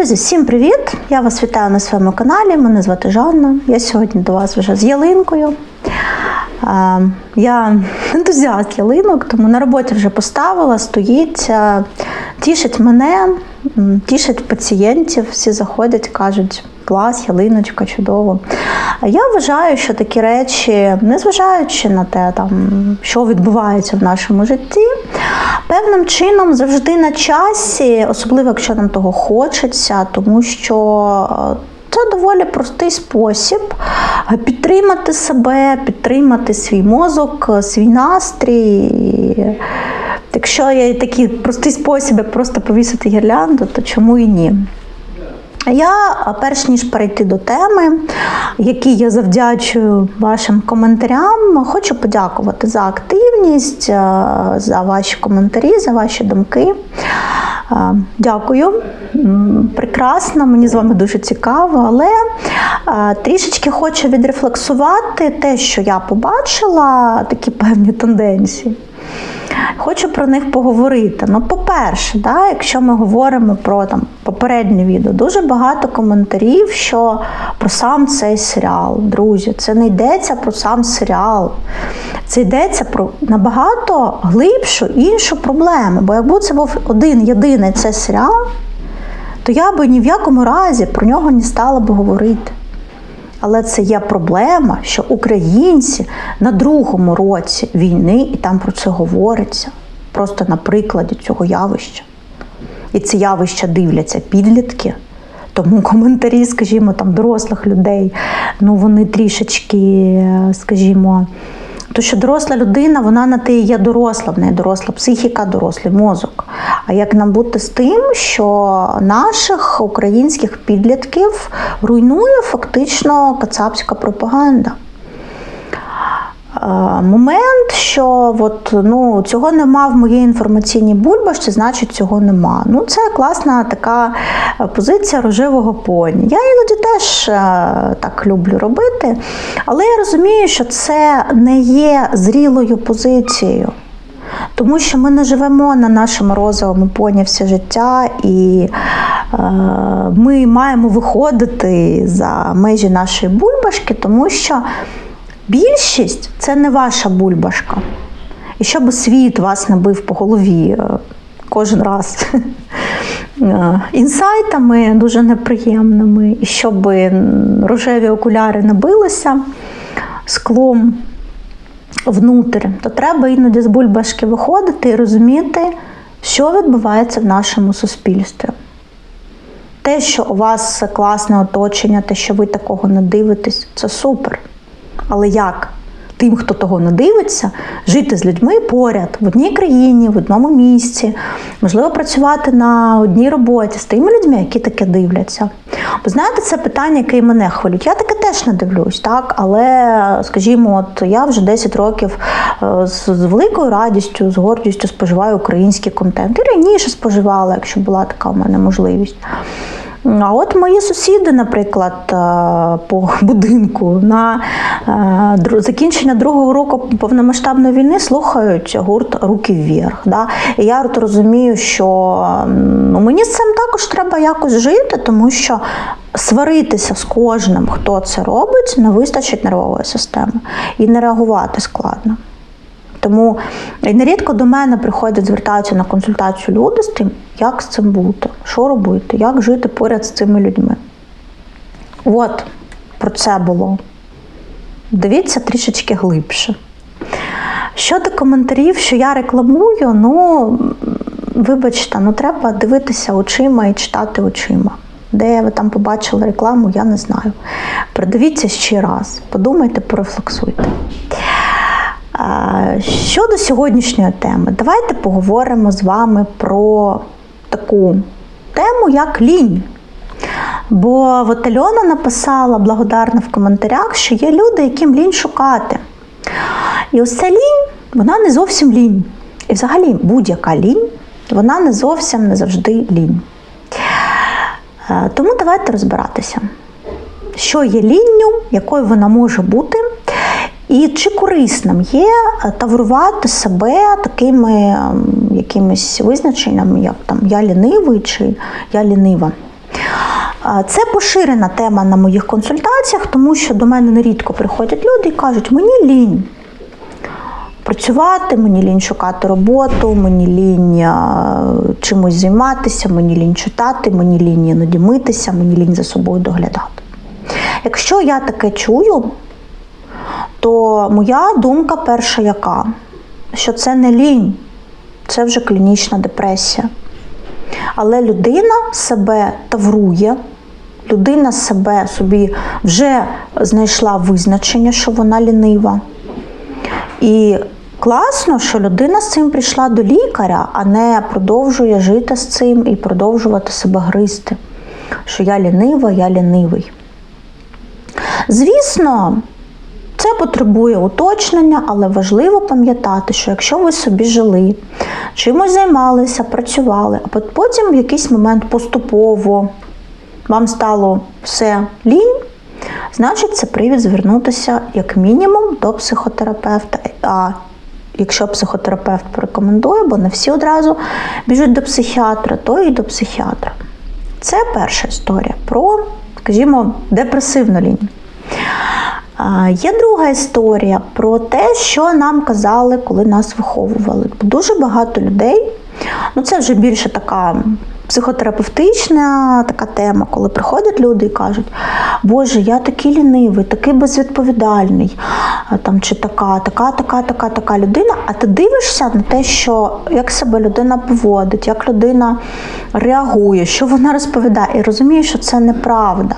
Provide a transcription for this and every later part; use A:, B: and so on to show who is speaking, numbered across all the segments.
A: Друзі, всім привіт! Я вас вітаю на своєму каналі. Мене звати Жанна. Я сьогодні до вас вже з ялинкою. Я ентузіаст ялинок, тому на роботі вже поставила, стоїть, тішить мене, тішить пацієнтів. Всі заходять, кажуть, клас, ялиночка, чудово. Я вважаю, що такі речі, незважаючи на те, там, що відбувається в нашому житті, певним чином завжди на часі, особливо якщо нам того хочеться, тому що е, це доволі простий спосіб е, підтримати себе, підтримати свій мозок, е, свій настрій. Якщо є такий простий спосіб, як просто повісити гірлянду, то чому і ні? Я, перш ніж перейти до теми, які я завдячую вашим коментарям, хочу подякувати за активність, е, за ваші коментарі, за ваші думки. Е, Дякую. Прекрасно, мені з вами дуже цікаво, але е, трішечки хочу відрефлексувати те, що я побачила, такі певні тенденції. Хочу про них поговорити. Ну, по-перше, да, якщо ми говоримо про там, попереднє відео, дуже багато коментарів, що про сам цей серіал. Друзі, це не йдеться про сам серіал. Це йдеться про набагато глибшу іншу проблему. Бо якби це був один єдиний цей серіал, то я би ні в якому разі про нього не стала би говорити. Але це є проблема, що українці на другому році війни, і там про це говориться, просто на прикладі цього явища. І це явище дивляться підлітки. Тому коментарі, скажімо, там дорослих людей, ну вони трішечки, скажімо, то що доросла людина, вона на те є доросла, в неї доросла психіка, дорослий мозок. А як нам бути з тим, що наших українських підлітків руйнує фактично кацапська пропаганда? Е, Момент, що от, ну, цього нема в моїй інформаційній бульбашці, значить цього нема. Ну, це класна така е, позиція рожевого поні. Я іноді теж е, так люблю робити, але я розумію, що це не є зрілою позицією. Тому що ми не живемо на нашому розовому поні все життя, і е, ми маємо виходити за межі нашої бульбашки, тому що більшість це не ваша бульбашка. І щоб світ вас не бив по голові е, кожен раз е, інсайтами дуже неприємними, і щоб рожеві окуляри не билися склом внутрі, то треба іноді з бульбашки виходити і розуміти, що відбувається в нашому суспільстві. Те, що у вас класне оточення, те, що ви такого не дивитесь, це супер. Але як тим, хто того не дивиться, жити з людьми поряд в одній країні, в одному місці, можливо, працювати на одній роботі з тими людьми, які таке дивляться. Бо знаєте, це питання, яке і мене хвилюють. Я таке теж не дивлюсь, так? але, скажімо, от я вже 10 років е, з, великою радістю, з гордістю споживаю український контент. І раніше споживала, якщо була така в мене можливість. А от мої сусіди, наприклад, е, по будинку на е, закінчення другого року повномасштабної війни слухають гурт Руки вверх. Да? І я от розумію, що ну, мені з цим також треба якось жити, тому що сваритися з кожним, хто це робить, не вистачить нервової системи. І не реагувати складно. Тому нерідко до мене приходять, звертаються на консультацію люди з тим, як з цим бути, що робити, як жити поряд з цими людьми. От про це було. Дивіться трішечки глибше. Щодо коментарів, що я рекламую, ну, вибачте, ну треба дивитися очима і читати очима. Де ви там побачили рекламу, я не знаю. Придивіться ще раз, подумайте, порефлексуйте. Щодо сьогоднішньої теми, давайте поговоримо з вами про таку тему, як лінь. Бо от Альона написала благодарна в коментарях, що є люди, яким лінь шукати. І ось ця лінь, вона не зовсім лінь. І взагалі будь-яка лінь, вона не зовсім не завжди лінь. Е, Тому давайте розбиратися, що є лінню, якою вона може бути, і чи корисним є е, таврувати себе такими ем, якимись визначеннями, як там я лінивий чи я лінива. Це поширена тема на моїх консультаціях, тому що до мене нерідко приходять люди і кажуть, мені лінь працювати, мені лінь шукати роботу, мені лінь чимось займатися, мені лінь читати, мені лінь іноді митися, мені лінь за собою доглядати. Якщо я таке чую, то моя думка перша яка? Що це не лінь, це вже клінічна депресія. Але людина себе таврує, людина себе собі вже знайшла визначення, що вона лінива. І класно, що людина з цим прийшла до лікаря, а не продовжує жити з цим і продовжувати себе гризти. Що я лінива, я лінивий. Звісно, це потребує уточнення, але важливо пам'ятати, що якщо ви собі жили, чимось займалися, працювали, а потім в якийсь момент поступово вам стало все лінь, значить це привід звернутися як мінімум до психотерапевта. А якщо психотерапевт порекомендує, бо не всі одразу біжуть до психіатра, то і до психіатра. Це перша історія про, скажімо, депресивну лінію. Є друга історія про те, що нам казали, коли нас виховували. Дуже багато людей, ну це вже більше така психотерапевтична така тема, коли приходять люди і кажуть, Боже, я такий лінивий, такий безвідповідальний, там, чи така, така, така, така, така людина. А ти дивишся на те, що як себе людина поводить, як людина реагує, що вона розповідає, і розумієш, що це неправда.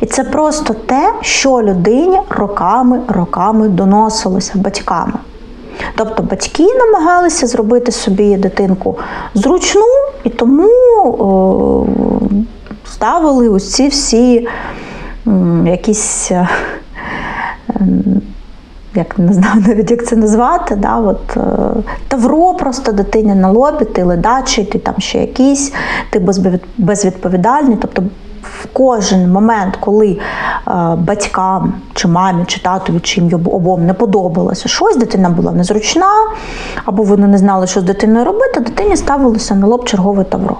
A: І це просто те, що людині роками, роками доносилося батьками. Тобто батьки намагалися зробити собі дитинку зручну і тому о, ставили ось ці всі м, якісь. е, ем, Як не знаю навіть як це назвати, да, от, е, тавро просто дитині на лобі, ти ледачий, ти там ще якийсь, ти безвідповідальний. Тобто в кожен момент, коли е, батькам чи мамі, чи татові, чи їм обом не подобалося щось, дитина була незручна, або вони не знали, що з дитиною робити, дитині ставилося на лоб чергове тавро.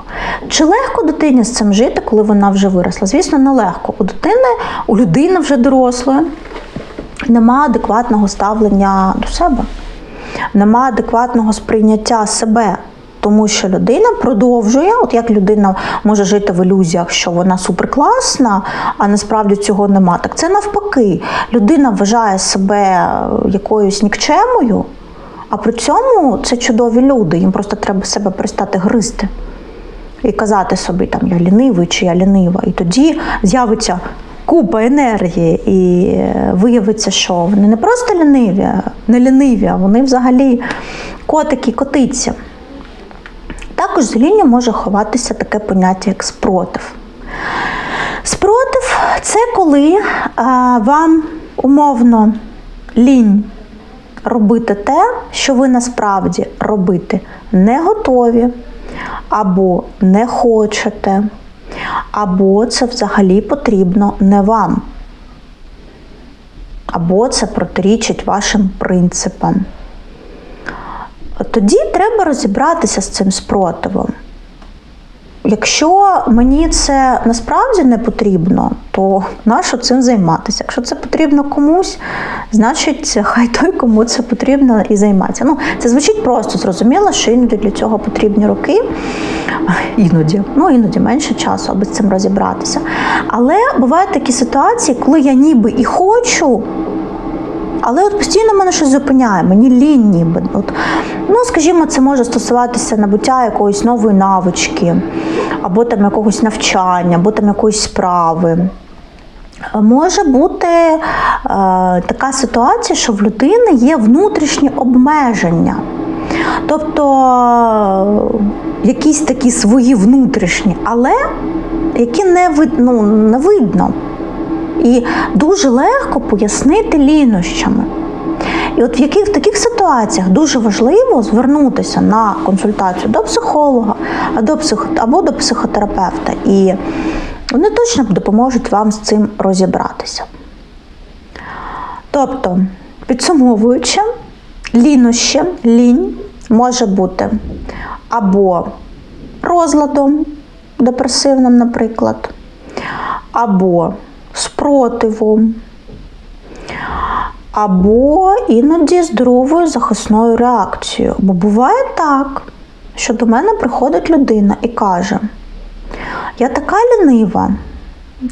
A: Чи легко дитині з цим жити, коли вона вже виросла? Звісно, нелегко. У дитини, у людини вже дорослої нема адекватного ставлення до себе, нема адекватного сприйняття себе. Тому що людина продовжує, от як людина може жити в ілюзіях, що вона суперкласна, а насправді цього нема. Так це навпаки. Людина вважає себе якоюсь нікчемою, а при цьому це чудові люди. Їм просто треба себе перестати гризти і казати собі, там я лінивий чи я лінива. І тоді з'явиться купа енергії, і е, виявиться, що вони не просто ліниві, не ліниві, а вони взагалі котики котиці. Також з лінію може ховатися таке поняття, як спротив. Спротив це коли а, вам умовно лінь робити те, що ви насправді робити не готові, або не хочете, або це взагалі потрібно не вам, або це протирічить вашим принципам. Тоді треба розібратися з цим спротивом. Якщо мені це насправді не потрібно, то нащо цим займатися? Якщо це потрібно комусь, значить хай той, кому це потрібно, і займається. Ну, це звучить просто зрозуміло, що іноді для цього потрібні роки, іноді, ну іноді менше часу, аби з цим розібратися. Але бувають такі ситуації, коли я ніби і хочу. Але от постійно мене щось зупиняє, мені лінь ніби. От, ну, скажімо, це може стосуватися набуття якоїсь нової навички, або там якогось навчання, або там якоїсь справи. Може бути е, така ситуація, що в людини є внутрішні обмеження. Тобто е, якісь такі свої внутрішні, але які не, ну, не видно. І дуже легко пояснити лінощами. І от в яких в таких ситуаціях дуже важливо звернутися на консультацію до психолога до, психо, або до психотерапевта. І вони точно допоможуть вам з цим розібратися. Тобто, підсумовуючи, лінощі, лінь може бути або розладом депресивним, наприклад, або спротивом, або іноді здоровою захисною реакцією. Бо буває так, що до мене приходить людина і каже: Я така лінива,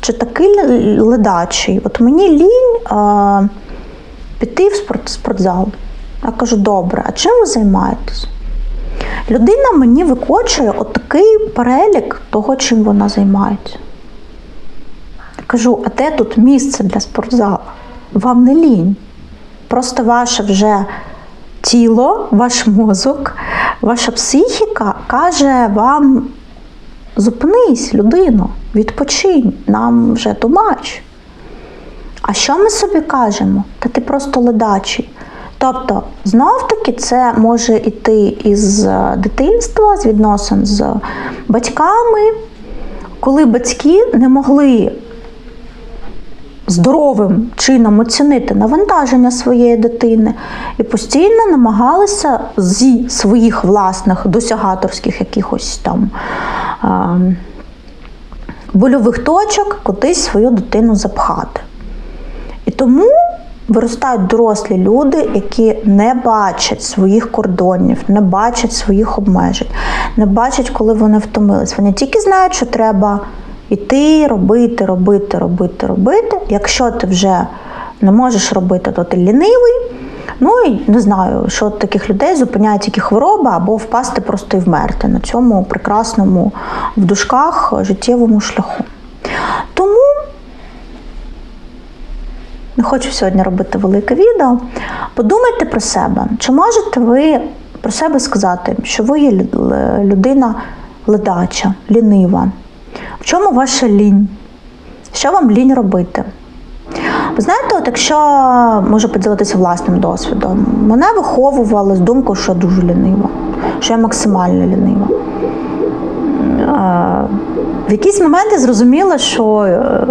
A: чи такий ледачий, от мені лінь а, піти в спорт, спортзал. Я кажу, добре, а чим ви займаєтесь? Людина мені викочує отакий перелік того, чим вона займається. Кажу, а де тут місце для спортзалу? Вам не лінь. Просто ваше вже тіло, ваш мозок, ваша психіка каже вам: зупинись, людино, відпочинь, нам вже тумач. А що ми собі кажемо? Та ти просто ледачий. Тобто, знов таки, це може йти із е, дитинства, з відносин з батьками, коли батьки не могли здоровим чином оцінити навантаження своєї дитини і постійно намагалися зі своїх власних досягаторських якихось там больових точок кудись свою дитину запхати. І тому виростають дорослі люди, які не бачать своїх кордонів, не бачать своїх обмежень, не бачать, коли вони втомились. Вони тільки знають, що треба йти, робити, робити, робити, робити. Якщо ти вже не можеш робити, то ти лінивий. Ну і не знаю, що таких людей зупиняє тільки хвороба або впасти просто і вмерти на цьому прекрасному в дужках життєвому шляху. Тому не хочу сьогодні робити велике відео. Подумайте про себе, чи можете ви про себе сказати, що ви є людина ледача, лінива? В чому ваша лінь? Що вам лінь робити? Ви знаєте, от якщо можу поділитися власним досвідом, мене виховували з думкою, що я дуже лінива, що я максимально лінива. В якийсь момент я зрозуміла, що е,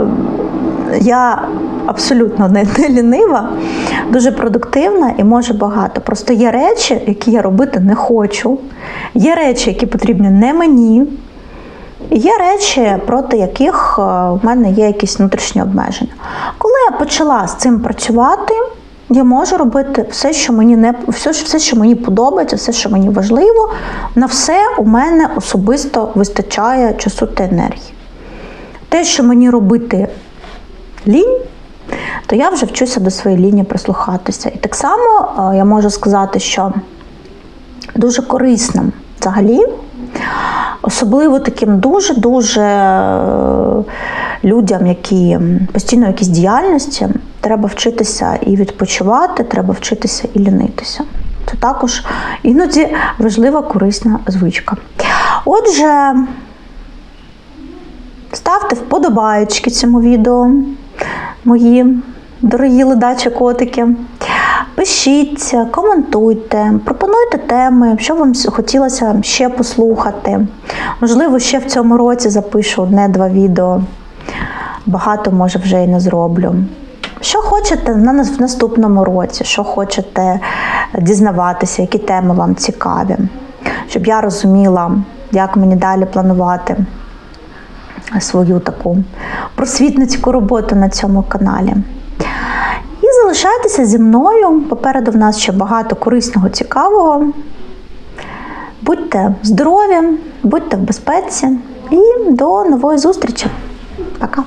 A: я абсолютно не, лінива, дуже продуктивна і можу багато. Просто є речі, які я робити не хочу, є речі, які потрібні не мені. Є речі, проти яких е, в мене є якісь внутрішні обмеження. Коли я почала з цим працювати, я можу робити все, що мені не все, все, що мені подобається, все, що мені важливо. На все у мене особисто вистачає часу та енергії. Те, що мені робити лінь, то я вже вчуся до своєї лінії прислухатися. І так само е, я можу сказати, що дуже корисним взагалі Особливо таким дуже-дуже е, людям, які постійно в якійсь діяльності, треба вчитися і відпочивати, треба вчитися і лінитися. Це також іноді важлива корисна звичка. Отже, ставте вподобаєчки цьому відео, мої дорогі ледачі котики. Пишіть, коментуйте, пропонуйте теми, що вам хотілося ще послухати. Можливо, ще в цьому році запишу одне-два відео. Багато, може, вже і не зроблю. Що хочете на в наступному році, що хочете дізнаватися, які теми вам цікаві, щоб я розуміла, як мені далі планувати свою таку просвітницьку роботу на цьому каналі. Залишайтеся зі мною. Попереду в нас ще багато корисного, цікавого. Будьте здорові, будьте в безпеці і до нової зустрічі. Пока!